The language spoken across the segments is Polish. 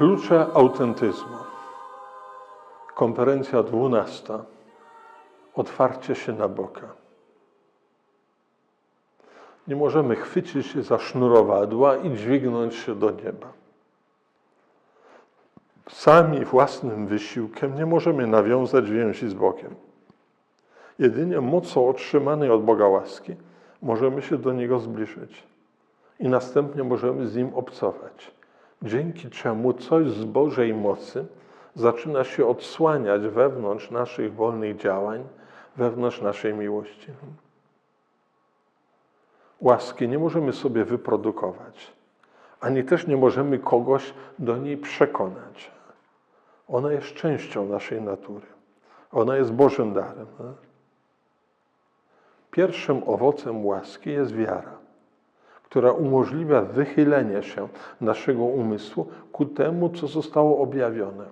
Klucze autentyzmu. Konferencja dwunasta. Otwarcie się na Boga. Nie możemy chwycić się za sznurowadła i dźwignąć się do nieba. Sami własnym wysiłkiem nie możemy nawiązać więzi z Bogiem. Jedynie mocą otrzymanej od Boga łaski możemy się do Niego zbliżyć i następnie możemy z Nim obcować, dzięki czemu coś z Bożej mocy zaczyna się odsłaniać wewnątrz naszych wolnych działań, wewnątrz naszej miłości. Łaski nie możemy sobie wyprodukować, ani też nie możemy kogoś do niej przekonać. Ona jest częścią naszej natury. Ona jest Bożym darem. Pierwszym owocem łaski jest wiara, która umożliwia wychylenie się naszego umysłu ku temu, co zostało objawione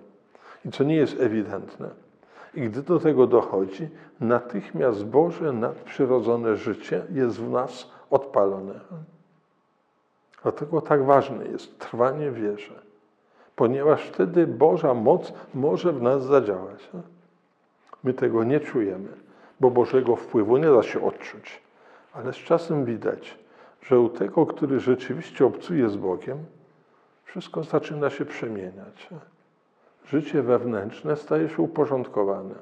i co nie jest ewidentne. I gdy do tego dochodzi, natychmiast Boże nadprzyrodzone życie jest w nas odpalone. Dlatego tak ważne jest trwanie wierze, ponieważ wtedy Boża moc może w nas zadziałać. My tego nie czujemy, bo Bożego wpływu nie da się odczuć. Ale z czasem widać, że u tego, który rzeczywiście obcuje z Bogiem, wszystko zaczyna się przemieniać. Życie wewnętrzne staje się uporządkowane.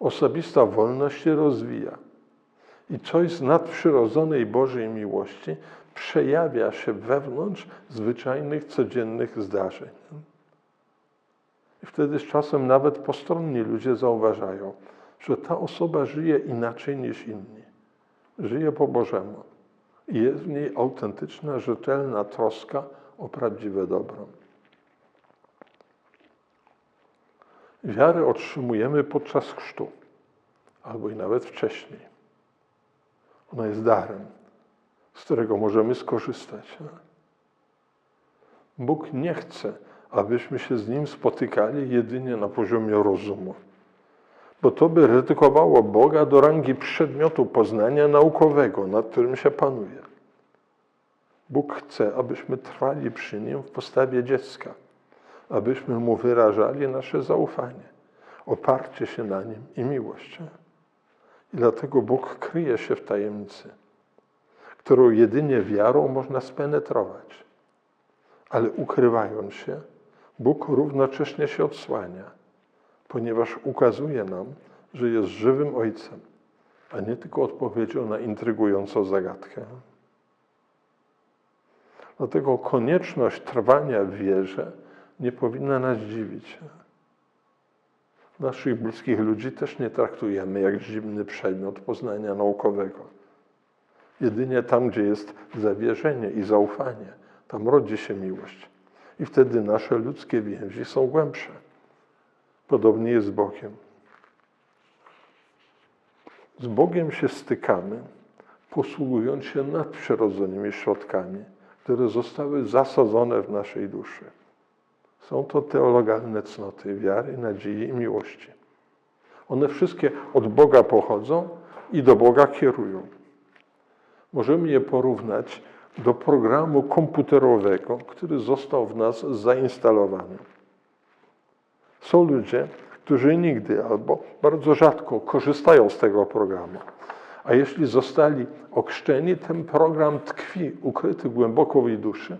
Osobista wolność się rozwija. I coś z nadprzyrodzonej Bożej miłości przejawia się wewnątrz zwyczajnych, codziennych zdarzeń. I wtedy z czasem nawet postronni ludzie zauważają, że ta osoba żyje inaczej niż inni. Żyje po Bożemu. I jest w niej autentyczna, rzetelna troska o prawdziwe dobro. Wiarę otrzymujemy podczas chrztu, albo i nawet wcześniej. Ona jest darem, z którego możemy skorzystać. Bóg nie chce, abyśmy się z Nim spotykali jedynie na poziomie rozumu, bo to by redukowało Boga do rangi przedmiotu poznania naukowego, nad którym się panuje. Bóg chce, abyśmy trwali przy Nim w postawie dziecka, abyśmy Mu wyrażali nasze zaufanie, oparcie się na Nim i miłość. I dlatego Bóg kryje się w tajemnicy, którą jedynie wiarą można spenetrować. Ale ukrywając się, Bóg równocześnie się odsłania, ponieważ ukazuje nam, że jest żywym Ojcem, a nie tylko odpowiedzią na intrygującą zagadkę. Dlatego konieczność trwania w wierze nie powinna nas dziwić. Naszych bliskich ludzi też nie traktujemy jak zimny przedmiot poznania naukowego. Jedynie tam, gdzie jest zawierzenie i zaufanie, tam rodzi się miłość. I wtedy nasze ludzkie więzi są głębsze. Podobnie jest z Bogiem. Z Bogiem się stykamy, posługując się nadprzyrodzonymi środkami, które zostały zasadzone w naszej duszy. Są to teologalne cnoty wiary, nadziei i miłości. One wszystkie od Boga pochodzą i do Boga kierują. Możemy je porównać do programu komputerowego, który został w nas zainstalowany. Są ludzie, którzy nigdy albo bardzo rzadko korzystają z tego programu. A jeśli zostali okrzczeni, ten program tkwi, ukryty głęboko w jej duszy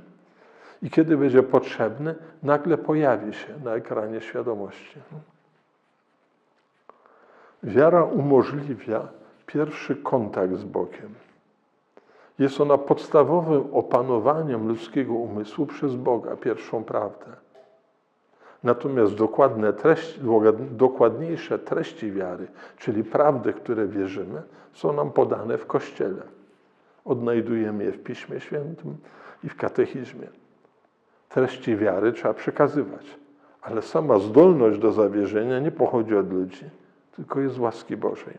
i kiedy będzie potrzebny, nagle pojawi się na ekranie świadomości. Wiara umożliwia pierwszy kontakt z Bogiem. Jest ona podstawowym opanowaniem ludzkiego umysłu przez Boga, pierwszą prawdę. Natomiast dokładne treści, dokładniejsze treści wiary, czyli prawdy, które wierzymy, są nam podane w Kościele. Odnajdujemy je w Piśmie Świętym i w katechizmie. Treści wiary trzeba przekazywać, ale sama zdolność do zawierzenia nie pochodzi od ludzi, tylko jest łaski Bożej.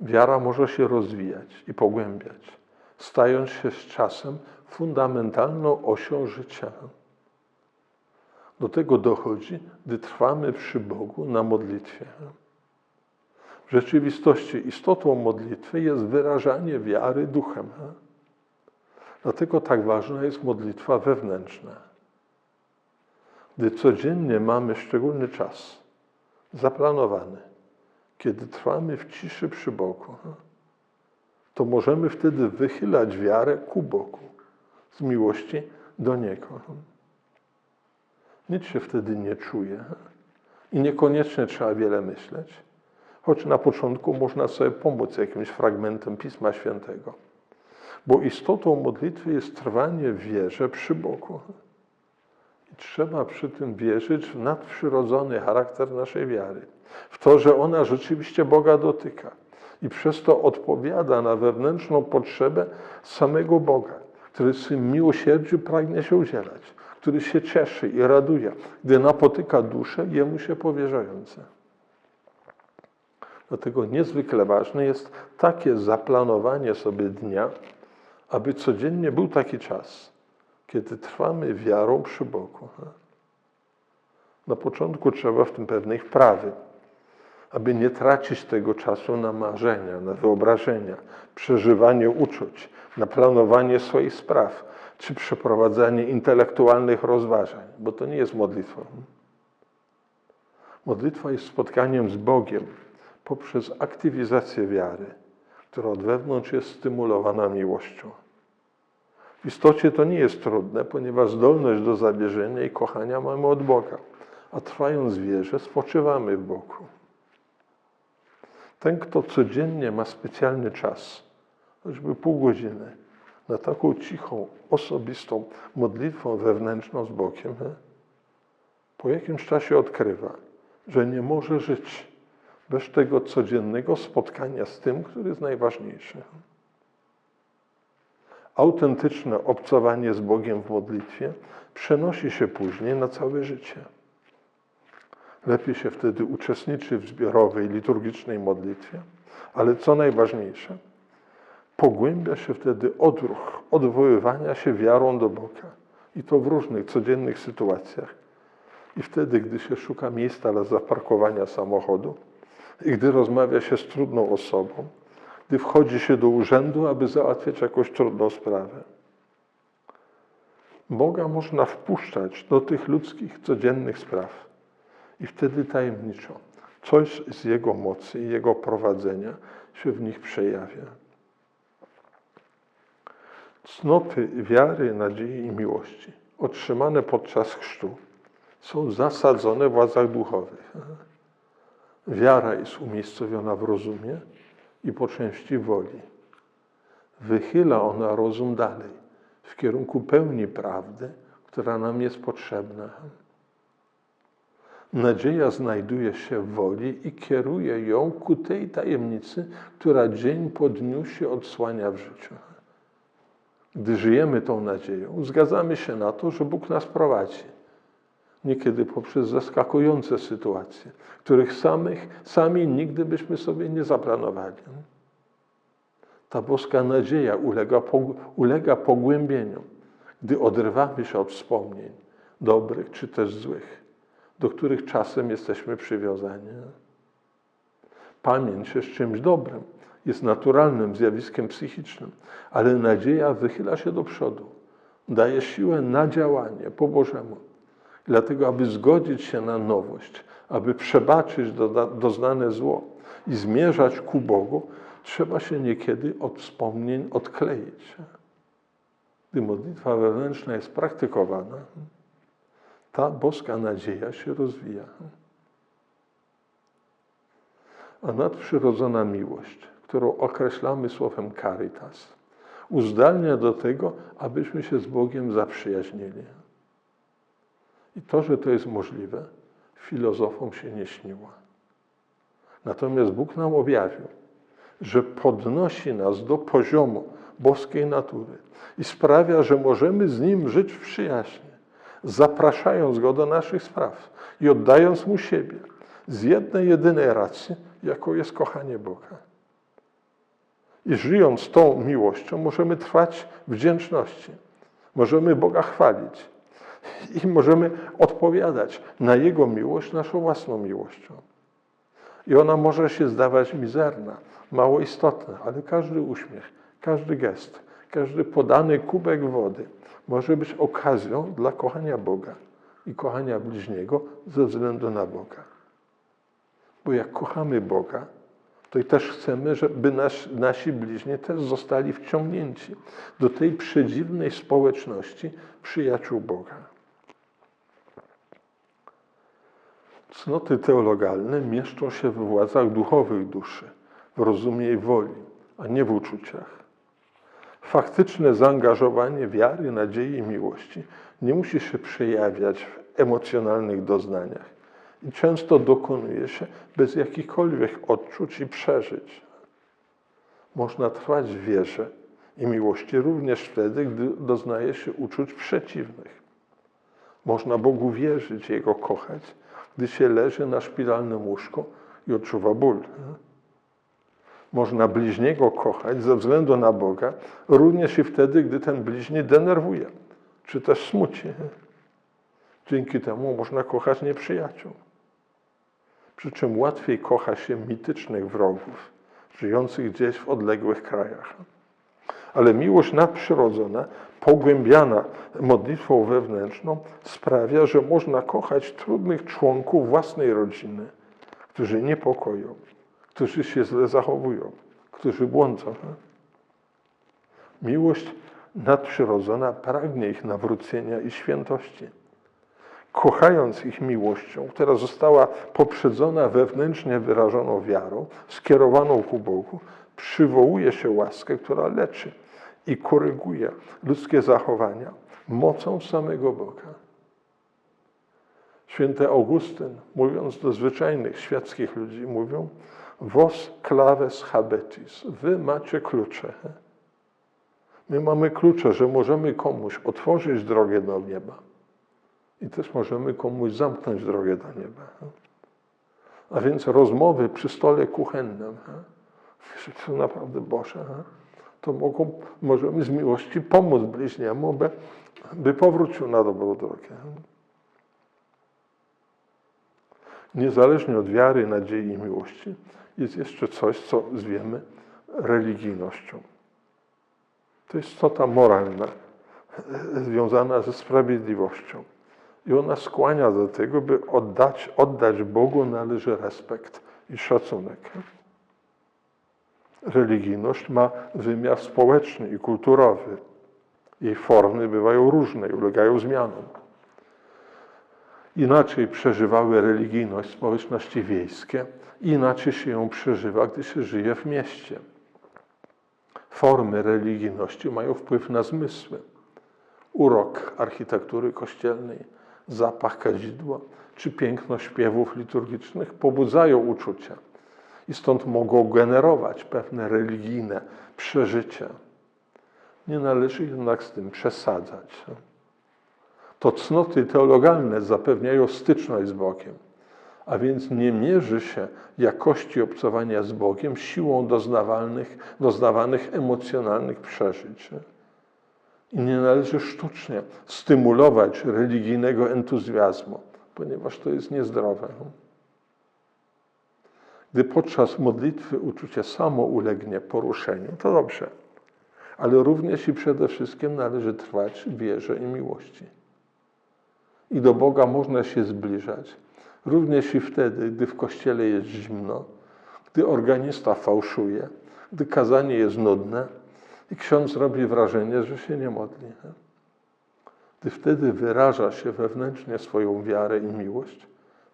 Wiara może się rozwijać i pogłębiać, stając się z czasem fundamentalną osią życia. Do tego dochodzi, gdy trwamy przy Bogu na modlitwie. W rzeczywistości istotą modlitwy jest wyrażanie wiary duchem. Dlatego tak ważna jest modlitwa wewnętrzna. Gdy codziennie mamy szczególny czas zaplanowany, kiedy trwamy w ciszy przy Bogu, to możemy wtedy wychylać wiarę ku Bogu z miłości do Niego. Nic się wtedy nie czuje i niekoniecznie trzeba wiele myśleć, choć na początku można sobie pomóc jakimś fragmentem Pisma Świętego. Bo istotą modlitwy jest trwanie w wierze przy Bogu. I trzeba przy tym wierzyć w nadprzyrodzony charakter naszej wiary, w to, że ona rzeczywiście Boga dotyka i przez to odpowiada na wewnętrzną potrzebę samego Boga, który w swym miłosierdziu pragnie się udzielać, który się cieszy i raduje, gdy napotyka dusze jemu się powierzające. Dlatego niezwykle ważne jest takie zaplanowanie sobie dnia, aby codziennie był taki czas, kiedy trwamy wiarą przy Bogu. Na początku trzeba w tym pewnej wprawy, aby nie tracić tego czasu na marzenia, na wyobrażenia, przeżywanie uczuć, na planowanie swoich spraw, czy przeprowadzanie intelektualnych rozważań, bo to nie jest modlitwą. Modlitwa jest spotkaniem z Bogiem poprzez aktywizację wiary, która od wewnątrz jest stymulowana miłością. W istocie to nie jest trudne, ponieważ zdolność do zawierzenia i kochania mamy od Boga, a trwając wierze spoczywamy w Bogu. Ten, kto codziennie ma specjalny czas, choćby pół godziny, na taką cichą, osobistą modlitwą wewnętrzną z Bogiem, po jakimś czasie odkrywa, że nie może żyć bez tego codziennego spotkania z tym, który jest najważniejszy. Autentyczne obcowanie z Bogiem w modlitwie przenosi się później na całe życie. Lepiej się wtedy uczestniczy w zbiorowej, liturgicznej modlitwie, ale co najważniejsze, pogłębia się wtedy odruch odwoływania się wiarą do Boga. I to w różnych codziennych sytuacjach. I wtedy, gdy się szuka miejsca dla zaparkowania samochodu, i gdy rozmawia się z trudną osobą, gdy wchodzi się do urzędu, aby załatwiać jakąś trudną sprawę. Boga można wpuszczać do tych ludzkich, codziennych spraw. I wtedy tajemniczo coś z Jego mocy i Jego prowadzenia się w nich przejawia. Cnoty wiary, nadziei i miłości otrzymane podczas chrztu są zasadzone w władzach duchowych. Wiara jest umiejscowiona w rozumie i po części woli. Wychyla ona rozum dalej, w kierunku pełni prawdy, która nam jest potrzebna. Nadzieja znajduje się w woli i kieruje ją ku tej tajemnicy, która dzień po dniu się odsłania w życiu. Gdy żyjemy tą nadzieją, zgadzamy się na to, że Bóg nas prowadzi. Niekiedy poprzez zaskakujące sytuacje, których samych, sami nigdy byśmy sobie nie zaplanowali. Ta boska nadzieja ulega, ulega pogłębieniu, gdy odrywamy się od wspomnień, dobrych czy też złych, do których czasem jesteśmy przywiązani. Pamięć jest czymś dobrym, jest naturalnym zjawiskiem psychicznym, ale nadzieja wychyla się do przodu, daje siłę na działanie po Bożemu. Dlatego, aby zgodzić się na nowość, aby przebaczyć doznane zło i zmierzać ku Bogu, trzeba się niekiedy od wspomnień odkleić. Gdy modlitwa wewnętrzna jest praktykowana, ta boska nadzieja się rozwija. A nadprzyrodzona miłość, którą określamy słowem caritas, uzdalnia do tego, abyśmy się z Bogiem zaprzyjaźnili. I to, że to jest możliwe, filozofom się nie śniło. Natomiast Bóg nam objawił, że podnosi nas do poziomu boskiej natury i sprawia, że możemy z Nim żyć w przyjaźni, zapraszając Go do naszych spraw i oddając Mu siebie z jednej, jedynej racji, jaką jest kochanie Boga. I żyjąc tą miłością, możemy trwać wdzięczności. Możemy Boga chwalić i możemy odpowiadać na Jego miłość naszą własną miłością. I ona może się zdawać mizerna, mało istotna, ale każdy uśmiech, każdy gest, Każdy podany kubek wody może być okazją dla kochania Boga i kochania bliźniego ze względu na Boga. Bo jak kochamy Boga, to i też chcemy, żeby nas, nasi bliźni też zostali wciągnięci do tej przedziwnej społeczności przyjaciół Boga. Cnoty teologalne mieszczą się w władzach duchowych duszy, w rozumie i woli, a nie w uczuciach. Faktyczne zaangażowanie wiary, nadziei i miłości nie musi się przejawiać w emocjonalnych doznaniach i często dokonuje się bez jakichkolwiek odczuć i przeżyć. Można trwać w wierze i miłości również wtedy, gdy doznaje się uczuć przeciwnych. Można Bogu wierzyć, Jego kochać, gdy się leży na szpitalnym łóżku i odczuwa ból. Można bliźniego kochać ze względu na Boga, również i wtedy, gdy ten bliźni denerwuje, czy też smuci. Dzięki temu można kochać nieprzyjaciół. Przy czym łatwiej kocha się mitycznych wrogów, żyjących gdzieś w odległych krajach. Ale miłość nadprzyrodzona, pogłębiana modlitwą wewnętrzną, sprawia, że można kochać trudnych członków własnej rodziny, którzy niepokoją, którzy się źle zachowują, którzy błądzą. Miłość nadprzyrodzona pragnie ich nawrócenia i świętości. Kochając ich miłością, która została poprzedzona wewnętrznie wyrażoną wiarą, skierowaną ku Bogu, przywołuje się łaskę, która leczy i koryguje ludzkie zachowania mocą samego Boga. Święty Augustyn, mówiąc do zwyczajnych świeckich ludzi, mówią vos claves habetis, wy macie klucze. My mamy klucze, że możemy komuś otworzyć drogę do nieba i też możemy komuś zamknąć drogę do nieba. A więc rozmowy przy stole kuchennym, to naprawdę Boże, to mogą, możemy z miłości pomóc bliźniemu, by, by powrócił na dobrą drogę. Niezależnie od wiary, nadziei i miłości, jest jeszcze coś, co zwiemy religijnością. To jest cnota moralna, związana ze sprawiedliwością. I ona skłania do tego, by oddać, oddać Bogu należy respekt i szacunek. Religijność ma wymiar społeczny i kulturowy. Jej formy bywają różne i ulegają zmianom. Inaczej przeżywały religijność społeczności wiejskie, inaczej się ją przeżywa, gdy się żyje w mieście. Formy religijności mają wpływ na zmysły. Urok architektury kościelnej, zapach kadzidła czy piękno śpiewów liturgicznych pobudzają uczucia i stąd mogą generować pewne religijne przeżycia. Nie należy jednak z tym przesadzać. To cnoty teologalne zapewniają styczność z Bogiem, a więc nie mierzy się jakości obcowania z Bogiem siłą doznawanych, doznawanych emocjonalnych przeżyć. I nie należy sztucznie stymulować religijnego entuzjazmu, ponieważ to jest niezdrowe. Gdy podczas modlitwy uczucie samo ulegnie poruszeniu, to dobrze. Ale również i przede wszystkim należy trwać wierze i miłości. I do Boga można się zbliżać, również i wtedy, gdy w kościele jest zimno, gdy organista fałszuje, gdy kazanie jest nudne i ksiądz robi wrażenie, że się nie modli. Gdy wtedy wyraża się wewnętrznie swoją wiarę i miłość,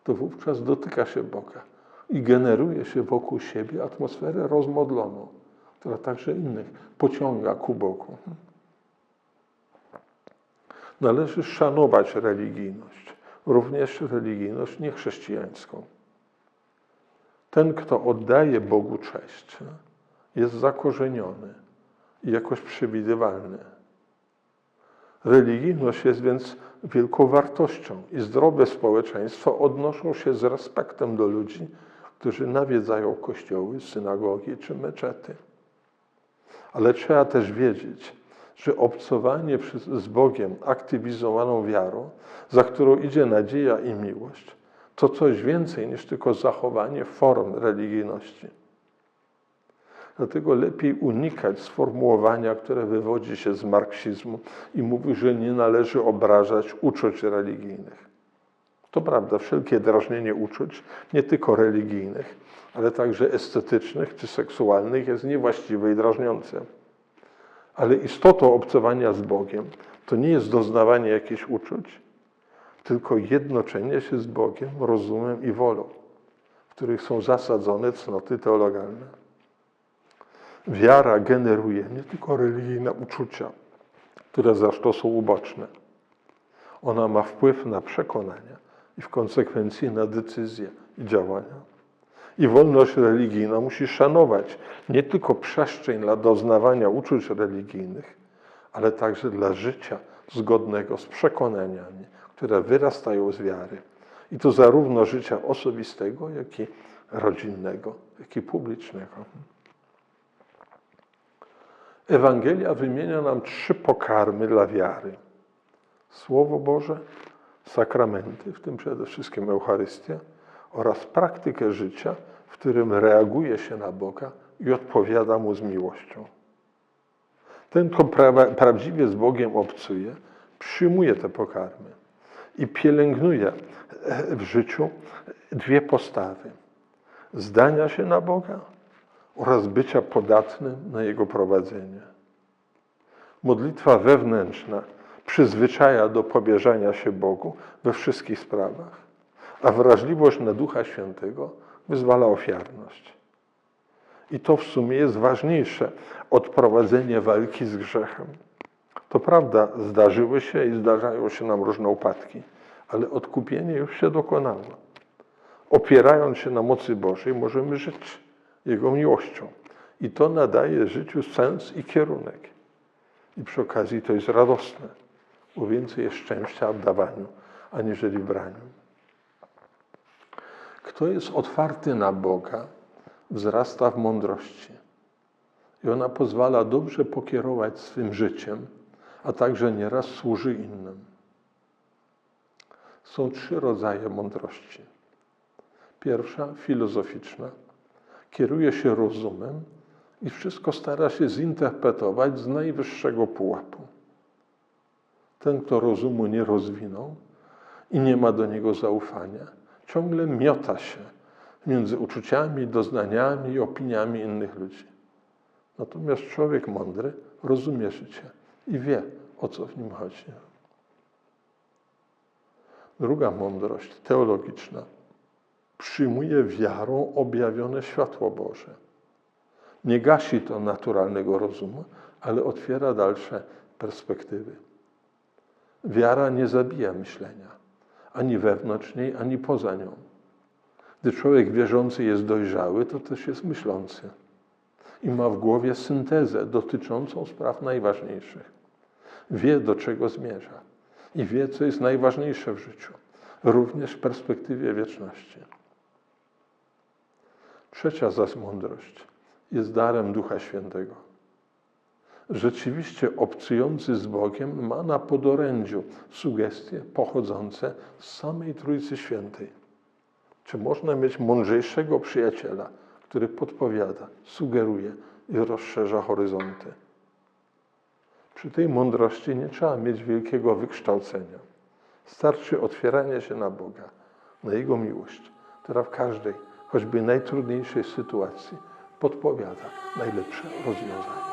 to wówczas dotyka się Boga i generuje się wokół siebie atmosferę rozmodloną, która także innych pociąga ku Bogu. Należy szanować religijność, również religijność niechrześcijańską. Ten, kto oddaje Bogu cześć, jest zakorzeniony i jakoś przewidywalny. Religijność jest więc wielką wartością i zdrowe społeczeństwo odnoszą się z respektem do ludzi, którzy nawiedzają kościoły, synagogi czy meczety. Ale trzeba też wiedzieć, że obcowanie z Bogiem aktywizowaną wiarą, za którą idzie nadzieja i miłość, to coś więcej niż tylko zachowanie form religijności. Dlatego lepiej unikać sformułowania, które wywodzi się z marksizmu i mówi, że nie należy obrażać uczuć religijnych. To prawda, wszelkie drażnienie uczuć, nie tylko religijnych, ale także estetycznych czy seksualnych, jest niewłaściwe i drażniące. Ale istotą obcowania z Bogiem to nie jest doznawanie jakichś uczuć, tylko jednoczenie się z Bogiem, rozumem i wolą, w których są zasadzone cnoty teologalne. Wiara generuje nie tylko religijne uczucia, które zresztą są uboczne. Ona ma wpływ na przekonania i w konsekwencji na decyzje i działania. I wolność religijna musi szanować nie tylko przestrzeń dla doznawania uczuć religijnych, ale także dla życia zgodnego z przekonaniami, które wyrastają z wiary. I to zarówno życia osobistego, jak i rodzinnego, jak i publicznego. Ewangelia wymienia nam trzy pokarmy dla wiary: Słowo Boże, sakramenty, w tym przede wszystkim Eucharystia, oraz praktykę życia, w którym reaguje się na Boga i odpowiada Mu z miłością. Ten, kto pra- prawdziwie z Bogiem obcuje, przyjmuje te pokarmy i pielęgnuje w życiu dwie postawy: zdania się na Boga oraz bycia podatnym na Jego prowadzenie. Modlitwa wewnętrzna przyzwyczaja do powierzania się Bogu we wszystkich sprawach, a wrażliwość na Ducha Świętego wyzwala ofiarność. I to w sumie jest ważniejsze od prowadzenia walki z grzechem. To prawda, zdarzyły się i zdarzają się nam różne upadki, ale odkupienie już się dokonało. Opierając się na mocy Bożej, możemy żyć Jego miłością. I to nadaje życiu sens i kierunek. I przy okazji to jest radosne, bo więcej jest szczęścia w dawaniu, aniżeli w braniu. Kto jest otwarty na Boga, wzrasta w mądrości. I ona pozwala dobrze pokierować swym życiem, a także nieraz służy innym. Są trzy rodzaje mądrości. Pierwsza, filozoficzna, kieruje się rozumem i wszystko stara się zinterpretować z najwyższego pułapu. Ten, kto rozumu nie rozwinął i nie ma do niego zaufania, ciągle miota się między uczuciami, doznaniami i opiniami innych ludzi. Natomiast człowiek mądry rozumie życie i wie, o co w nim chodzi. Druga mądrość teologiczna przyjmuje wiarą objawione światło Boże. Nie gasi to naturalnego rozumu, ale otwiera dalsze perspektywy. Wiara nie zabija myślenia, ani wewnątrz niej, ani poza nią. Gdy człowiek wierzący jest dojrzały, to też jest myślący i ma w głowie syntezę dotyczącą spraw najważniejszych. Wie, do czego zmierza i wie, co jest najważniejsze w życiu, również w perspektywie wieczności. Trzecia zaś mądrość jest darem Ducha Świętego. Rzeczywiście obcujący z Bogiem ma na podorędziu sugestie pochodzące z samej Trójcy Świętej. Czy można mieć mądrzejszego przyjaciela, który podpowiada, sugeruje i rozszerza horyzonty? Przy tej mądrości nie trzeba mieć wielkiego wykształcenia. Starczy otwieranie się na Boga, na Jego miłość, która w każdej, choćby najtrudniejszej sytuacji podpowiada najlepsze rozwiązanie.